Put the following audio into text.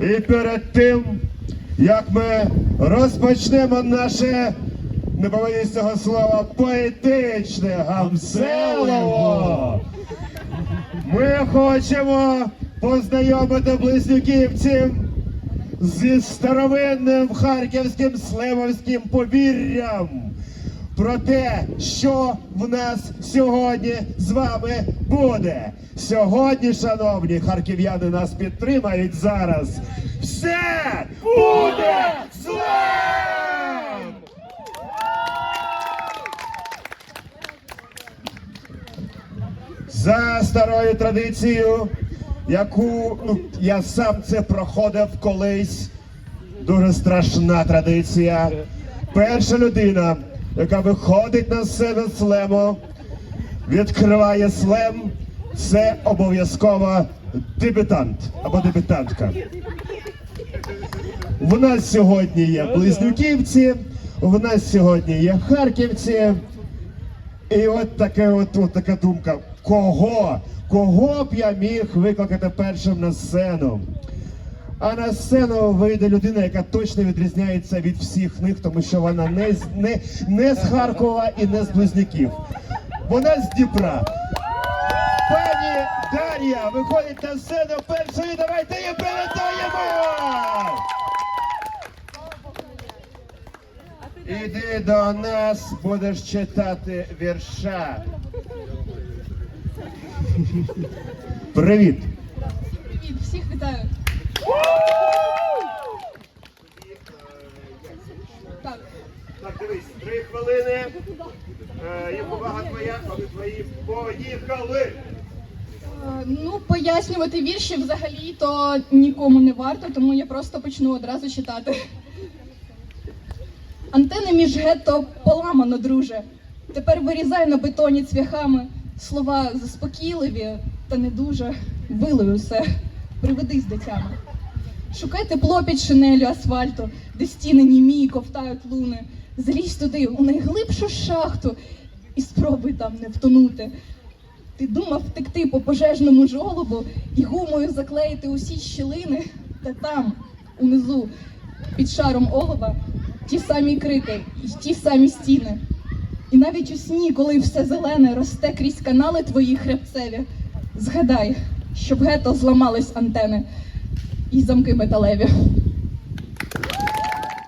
І перед тим, як ми розпочнемо наше, не побоюсь цього слова, поетичне гамселово, ми хочемо познайомити близнюківців зі старовинним харківським слемовським повір'ям про те, що в нас сьогодні з вами буде. Сьогодні, шановні харків'яни, нас підтримають зараз. Все буде слем! За старою традицією, яку ну, я сам це проходив колись. Дуже страшна традиція. Перша людина, яка виходить на сцену слему, відкриває слем, це обов'язково дебютант або дебютантка. В нас сьогодні є близнюківці, в нас сьогодні є харківці. І от таке, от, от така думка: кого? Кого б я міг викликати першим на сцену? А на сцену вийде людина, яка точно відрізняється від всіх них, тому що вона не, з- не, не з Харкова і не з Близнюків. Вона з Дніпра. Пані Дар'я виходить на сцену першою. Давайте її привітаємо! Іди до нас, будеш читати вірша. Привіт! Привіт, всіх вітаю. Три хвилини. Е, Є повага твоя, а ви твої поїхали. е, ну пояснювати вірші взагалі то нікому не варто, тому я просто почну одразу читати. Антени між гетто поламано, друже. Тепер вирізай на бетоні цвяхами слова заспокійливі та не дуже. Вилий усе, приведись до тями. Шукай тепло під шинелю асфальту, де стіни німі ковтають луни. Залізь туди, у найглибшу шахту, і спробуй там не втонути. Ти думав втекти по пожежному жолобу і гумою заклеїти усі щілини, та там, унизу, під шаром олова, ті самі крики і ті самі стіни. І навіть у сні, коли все зелене росте крізь канали твої хребцеві, згадай, щоб гето зламались антени і замки металеві.